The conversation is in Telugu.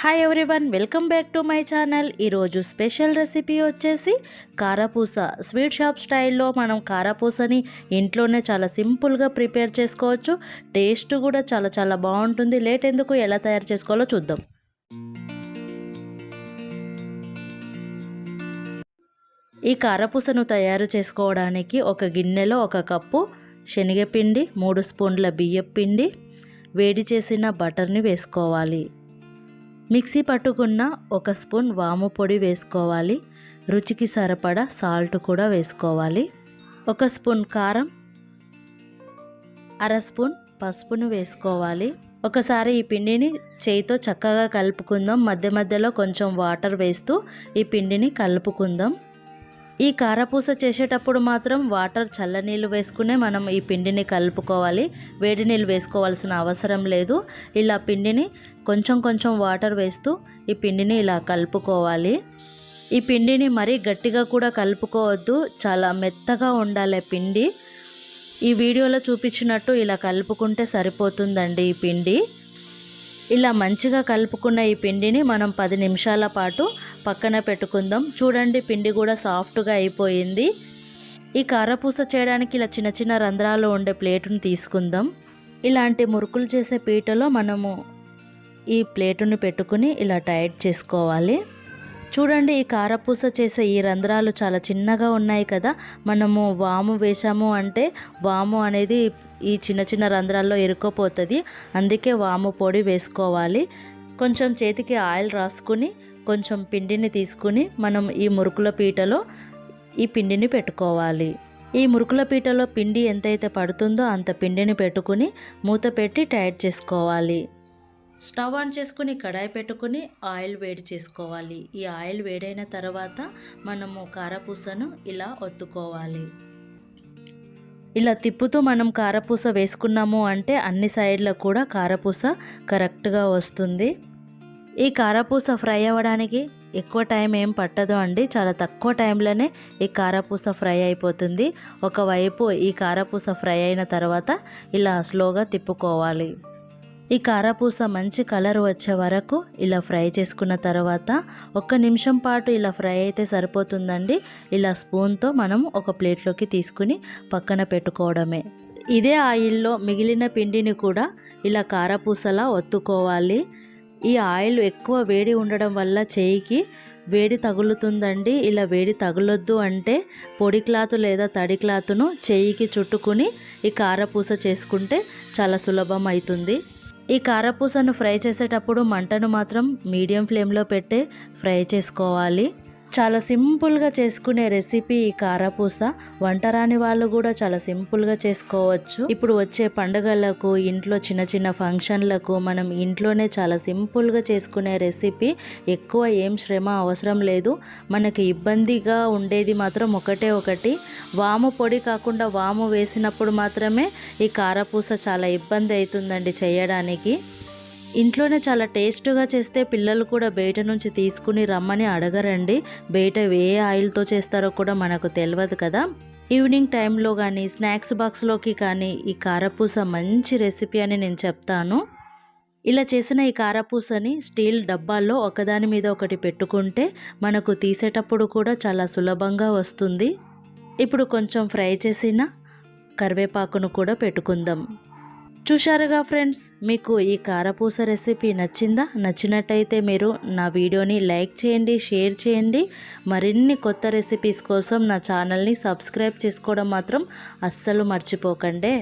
Hi everyone welcome back to my channel ఈరోజు స్పెషల్ రెసిపీ వచ్చేసి కారపూస. స్వీట్ షాప్ స్టైల్లో మనం కారపూసని ఇంట్లోనే చాలా సింపుల్గా ప్రిపేర్ చేసుకోవచ్చు. టేస్ట్ కూడా చాలా చాలా బాగుంటుంది. లేట్ ఎందుకు ఎలా తయారు చేసుకోవాలో చూద్దాం. ఈ కారపూసను తయారు చేసుకోవడానికి ఒక గిన్నెలో ఒక కప్పు శనగపిండి మూడు స్పూన్ల బియ్యపిండి వేడి చేసిన బటర్ని వేసుకోవాలి. మిక్సీ పట్టుకున్న ఒక స్పూన్ వాము పొడి వేసుకోవాలి. రుచికి సరిపడా సాల్ట్ కూడా వేసుకోవాలి. ఒక స్పూన్ కారం అర స్పూన్ పసుపును వేసుకోవాలి. ఒకసారి ఈ పిండిని చేయితో చక్కగా కలుపుకుందాం. మధ్య మధ్యలో కొంచెం వాటర్ వేస్తూ ఈ పిండిని కలుపుకుందాం. ఈ కారపూస చేసేటప్పుడు మాత్రం వాటర్ చల్లనీళ్ళు వేసుకునే మనం ఈ పిండిని కలుపుకోవాలి. వేడి నీళ్ళు వేసుకోవాల్సిన అవసరం లేదు. ఇలా పిండిని కొంచెం కొంచెం వాటర్ వేస్తూ ఈ పిండిని ఇలా కలుపుకోవాలి. ఈ పిండిని మరీ గట్టిగా కూడా కలుపుకోవద్దు. చాలా మెత్తగా ఉండాలి పిండి. ఈ వీడియోలో చూపించినట్టు ఇలా కలుపుకుంటే సరిపోతుందండి ఈ పిండి. ఇలా మంచిగా కలుపుకున్న ఈ పిండిని మనం పది నిమిషాల పాటు పక్కన పెట్టుకుందాం. చూడండి పిండి కూడా సాఫ్ట్గా అయిపోయింది. ఈ కారపూస చేయడానికి ఇలా చిన్న చిన్న రంధ్రాలు ఉండే ప్లేటును తీసుకుందాం. ఇలాంటి మురుకులు చేసే పీటలో మనము ఈ ప్లేటుని పెట్టుకుని ఇలా టైట్ చేసుకోవాలి. చూడండి ఈ కారపూస చేసే ఈ రంధ్రాలు చాలా చిన్నగా ఉన్నాయి కదా. మనము వాము వేసాము అంటే వాము అనేది ఈ చిన్న చిన్న రంధ్రాల్లో ఇరుక్కుపోతుంది. అందుకే వాము పొడి వేసుకోవాలి. కొంచెం చేతికి ఆయిల్ రాసుకుని కొంచెం పిండిని తీసుకుని మనం ఈ మురుకుల పీటలో ఈ పిండిని పెట్టుకోవాలి. ఈ మురుకుల పీటలో పిండి ఎంతైతే పడుతుందో అంత పిండిని పెట్టుకుని మూత పెట్టి టైట్ చేసుకోవాలి. స్టవ్ ఆన్ చేసుకుని కడాయి పెట్టుకుని ఆయిల్ వేడి చేసుకోవాలి. ఈ ఆయిల్ వేడైన తర్వాత మనము కారపూసను ఇలా ఒత్తుకోవాలి. ఇలా తిప్పుతూ మనం కారపూస వేసుకున్నాము అంటే అన్ని సైడ్లకు కూడా కారపూస కరెక్ట్గా వస్తుంది. ఈ కారపూస ఫ్రై అవ్వడానికి ఎక్కువ టైం ఏం పట్టదు అండి. చాలా తక్కువ టైంలోనే ఈ కారపూస ఫ్రై అయిపోతుంది. ఒకవైపు ఈ కారపూస ఫ్రై అయిన తర్వాత ఇలా స్లోగా తిప్పుకోవాలి. ఈ కారపూస మంచి కలర్ వచ్చే వరకు ఇలా ఫ్రై చేసుకున్న తర్వాత ఒక్క నిమిషం పాటు ఇలా ఫ్రై అయితే సరిపోతుందండి. ఇలా స్పూన్తో మనం ఒక ప్లేట్లోకి తీసుకుని పక్కన పెట్టుకోవడమే. ఇదే ఆయిల్లో మిగిలిన పిండిని కూడా ఇలా కారపూసలా ఒత్తుకోవాలి. ఈ ఆయిల్ ఎక్కువ వేడి ఉండడం వల్ల చేయికి వేడి తగులుతుందండి. ఇలా వేడి తగులొద్దు అంటే పొడి క్లాత్ లేదా తడి క్లాత్ను చేయికి చుట్టుకుని ఈ కారపూస చేసుకుంటే చాలా సులభం అవుతుంది ఈ కారపూసను ఫ్రై చేసేటప్పుడు మంటను మాత్రం మీడియం ఫ్లేమ్లో పెట్టే ఫ్రై చేసుకోవాలి. చాలా సింపుల్గా చేసుకునే రెసిపీ ఈ కారపూస. వంట రాని వాళ్ళు కూడా చాలా సింపుల్గా చేసుకోవచ్చు. ఇప్పుడు వచ్చే పండుగలకు ఇంట్లో చిన్న చిన్న ఫంక్షన్లకు మనం ఇంట్లోనే చాలా సింపుల్గా చేసుకునే రెసిపీ ఎక్కువ ఏం శ్రమ అవసరం లేదు. మనకి ఇబ్బందిగా ఉండేది మాత్రం ఒకటే ఒకటి. వాము పొడి కాకుండా వాము వేసినప్పుడు మాత్రమే ఈ కారపూస చాలా ఇబ్బంది అవుతుందండి చేయడానికి. ఇంట్లోనే చాలా టేస్ట్గా చేస్తే పిల్లలు కూడా బయట నుంచి తీసుకుని రమ్మని అడగరండి. బయట ఏ ఆయిల్తో చేస్తారో కూడా మనకు తెలియదు కదా. ఈవినింగ్ టైంలో కానీ స్నాక్స్ బాక్స్లోకి కానీ ఈ కారపూస మంచి రెసిపీ అని నేను చెప్తాను. ఇలా చేసిన ఈ కారపూసని స్టీల్ డబ్బాల్లో ఒకదాని మీద ఒకటి పెట్టుకుంటే మనకు తీసేటప్పుడు కూడా చాలా సులభంగా వస్తుంది. ఇప్పుడు కొంచెం ఫ్రై చేసిన కరివేపాకును కూడా పెట్టుకుందాం. చూశారుగా ఫ్రెండ్స్? మీకు ఈ కారపూస రెసిపీ నచ్చిందా? నచ్చినట్టయితే మీరు నా వీడియోని లైక్ చేయండి షేర్ చేయండి. మరిన్ని కొత్త రెసిపీస్ కోసం నా ఛానల్ని సబ్స్క్రైబ్ చేసుకోవడం మాత్రం అస్సలు మర్చిపోకండి.